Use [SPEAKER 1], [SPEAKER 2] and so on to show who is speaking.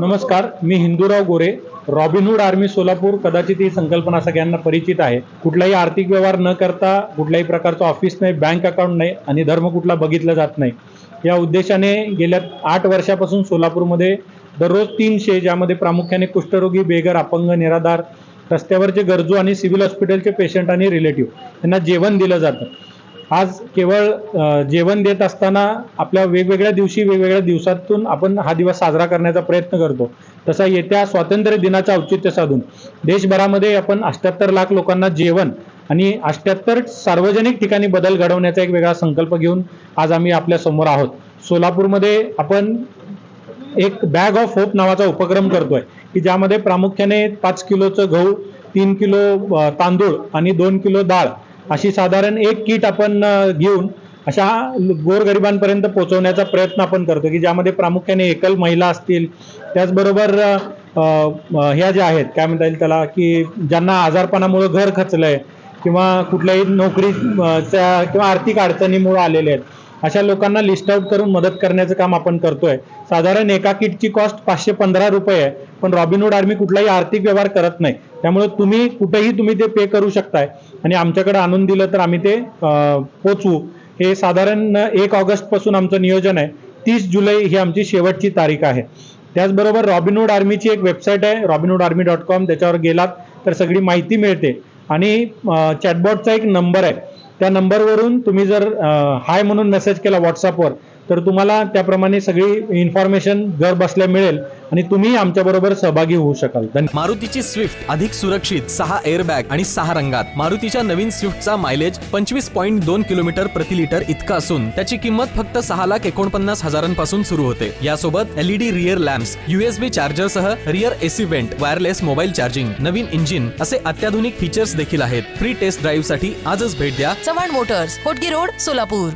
[SPEAKER 1] नमस्कार मी Hindurao Gore. Robin Hood army Solapur. कदाचित ही संकल्पना सगळ्यांना परिचित आहे. कुठलाही आर्थिक व्यवहार न करता कुठल्याही प्रकारचं ऑफिस नाही बँक अकाउंट नाही आणि धर्म कुठला बघितला जात नाही. या उद्देशाने गेल्या आठ वर्षापासून सोलापूरमध्ये दररोज तीनशे ज्यामध्ये प्रामुख्याने कुष्ठरोगी बेघर अपंग निराधार रस्त्यावरचे गरजू आणि सिव्हिल हॉस्पिटलचे पेशंट आणि रिलेटिव्ह यांना जेवण दिलं जातं. आज केवळ जेवण देत असताना आपल्या वेगवेगळ्या दिवशी वेगवेगळ्या दिवसातून आपण हा दिवस साजरा करण्याचा प्रयत्न करतो. तसा येत्या स्वातंत्र्य दिनाचं औचित्य साधून देशभरामध्ये आपण अष्ट्याहत्तर लाख लोकांना जेवण आणि अष्ट्याहत्तर सार्वजनिक ठिकाणी बदल घडवण्याचा एक वेगळा संकल्प घेऊन आज आम्ही आपल्यासमोर आहोत. सोलापूरमध्ये आपण एक बॅग ऑफ होप नावाचा उपक्रम करतोय की ज्यामध्ये प्रामुख्याने पाच किलोचं गहू तीन किलो तांदूळ आणि दोन किलो डाळ अशी साधारण एक किट आपण घेऊन अशा गोरगरिबांपर्यंत पोहोचवण्याचा प्रयत्न आपण करतो की ज्यामध्ये प्रामुख्याने एकल महिला असतील. त्याचबरोबर ह्या ज्या आहेत काय म्हणता येईल त्याला की ज्यांना आजारपणामुळे घर खचलंय किंवा कुठल्याही नोकरीच्या किंवा आर्थिक अडचणीमुळे आलेले आहेत अशा लोकांना लिस्ट आउट करून मदत करण्याचं काम आपण करतोय. साधारण एका किटची कॉस्ट पाचशे पंधरा रुपये आहे. पण रॉबिनहूड आर्मी कुठलाही आर्थिक व्यवहार करत नाही. त्यामुळे तुम्ही कुठेही तुम्ही ते पे करू शकताय. आणि आमच्याकडे आणून दिलं तर आम्ही ते पोचवू. हे साधारण एक ऑगस्टपासून आमचं नियोजन आहे. तीस जुलै ही आमची शेवटची तारीख आहे. त्याचबरोबर रॉबिनहूड आर्मीची एक वेबसाईट आहे. रॉबिनहूड आर्मी डॉट कॉम त्याच्यावर गेलात तर सगळी माहिती मिळते. आणि चॅटबॉटचा एक नंबर आहे. त्या नंबरवरून तुम्ही जर हाय म्हणून मेसेज केला व्हॉट्सअपवर तर तुम्हाला त्याप्रमाणे सगळी इन्फॉर्मेशन घर बसल्या मिळेल आणि तुम्ही आमच्याबरोबर सहभागी होऊ शकाल.
[SPEAKER 2] मारुतीची स्विफ्ट अधिक सुरक्षित सहा एअरबॅग आणि सहा रंगात. मारुतीच्या नवीन स्विफ्टचा मायलेज पंचवीस पॉईंट दोन किलोमीटर प्रति लिटर इतका असून त्याची किंमत फक्त सहा लाख एकोणपन्नास हजारांपासून सुरू होते. यासोबत LED rear lamps USB charger सह rear AC vent wireless mobile charging नवीन इंजिन असे अत्याधुनिक फीचर्स देखील आहेत. फ्री टेस्ट ड्राईव्हसाठी आजच भेट द्या.
[SPEAKER 3] Chavan motors Hotgi road Solapur.